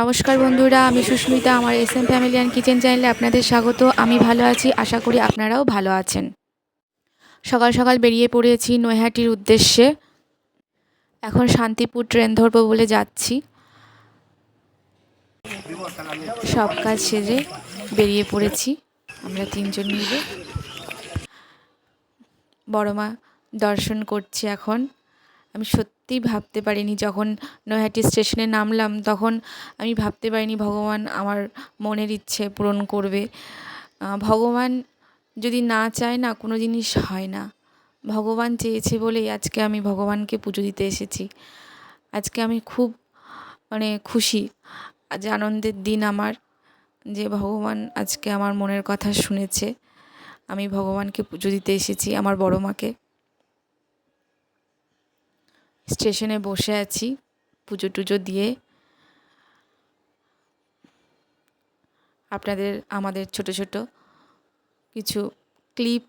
নমস্কার বন্ধুরা, আমি সুস্মিতা, আমার S M family and kitchen চ্যানেলে আপনাদের স্বাগত। আমি ভালো আছি, আশা করি আপনারাও ভালো আছেন। সকাল সকাল বেরিয়ে পড়েছি নৈহাটির উদ্দেশ্যে। এখন শান্তিপুর ট্রেন ধরবো বলে যাচ্ছি। সব কাজ সেরে বেরিয়ে পড়েছি, আমরা তিনজন মিলে। বড় মা দর্শন করছি এখন। আমি সত্যিই ভাবতে পারিনি। যখন নৈহাটি স্টেশনে নামলাম, তখন আমি ভাবতে পারিনি ভগবান আমার মনের ইচ্ছে পূরণ করবে। ভগবান যদি না চায় না, কোনো জিনিস হয় না। ভগবান চেয়েছে বলেই আজকে আমি ভগবানকে পুজো দিতে এসেছি। আজকে আমি খুব মানে খুশি আজ আনন্দের দিন আমার যে ভগবান আজকে আমার মনের কথা শুনেছে। আমি ভগবানকে পুজো দিতে এসেছি, আমার বড় মাকে। স্টেশনে বসে আছি, পুজো টুজো দিয়ে। আপনাদের, আমাদের ছোট ছোট কিছু ক্লিপ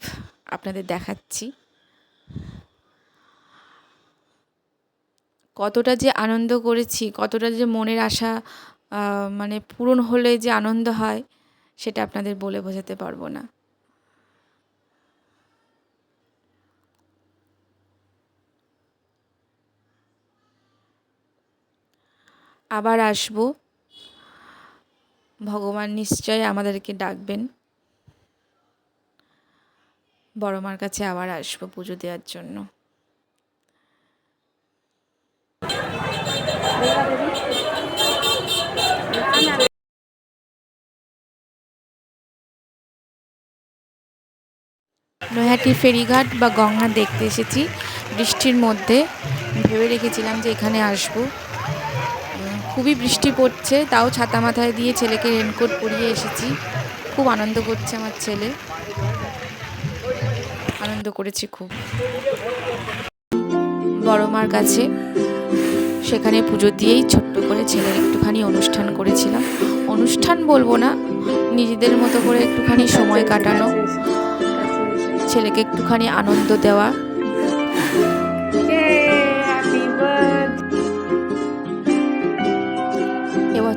আপনাদের দেখাচ্ছি। কতটা যে আনন্দ করেছি, কতটা যে মনের আশা মানে পূরণ হলে যে আনন্দ হয়, সেটা আপনাদের বলে বোঝাতে পারব না। আবার আসব। ভগবান নিশ্চয় আমাদেরকে ডাকবেন। বড় মার কাছে আবার আসব পুজো দেওয়ার জন্য। নৈহাটি ফেরিঘাট বা গঙ্গা দেখতে এসেছি। বৃষ্টির মধ্যে ভেবে রেখেছিলাম যে এখানে আসব। খুবই বৃষ্টি পড়ছে, তাও ছাতা মাথায় দিয়ে ছেলেকে রেনকোট পরিয়ে এসেছি। খুব আনন্দ করছে আমার ছেলে। আনন্দ করেছি খুব। বড় মার কাছে সেখানে পুজো দিয়েই ছোট্ট করে ছেলের একটুখানি অনুষ্ঠান করেছিলাম। অনুষ্ঠান বলব না, নিজেদের মতো করে একটুখানি সময় কাটানো, ছেলেকে একটুখানি আনন্দ দেওয়া।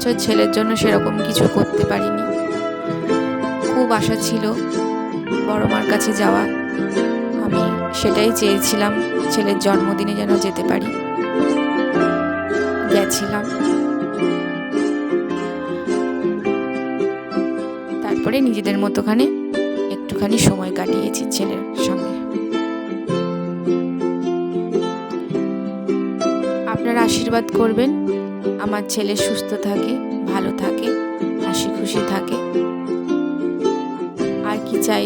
এবছর ছেলের জন্য সেরকম কিছু করতে পারিনি। খুব আশা ছিল বড় মার কাছে যাওয়া। আমি সেটাই চেয়েছিলাম ছেলের জন্মদিনে যেন যেতে পারি। গেছিলাম। তারপরে নিজেদের মতোখানে একটুখানি সময় কাটিয়েছি ছেলের সঙ্গে। আপনারা আশীর্বাদ করবেন। আমার ছেলে সুস্থ থাকে ভালো থাকে হাসি খুশি থাকে। আর কি চাই?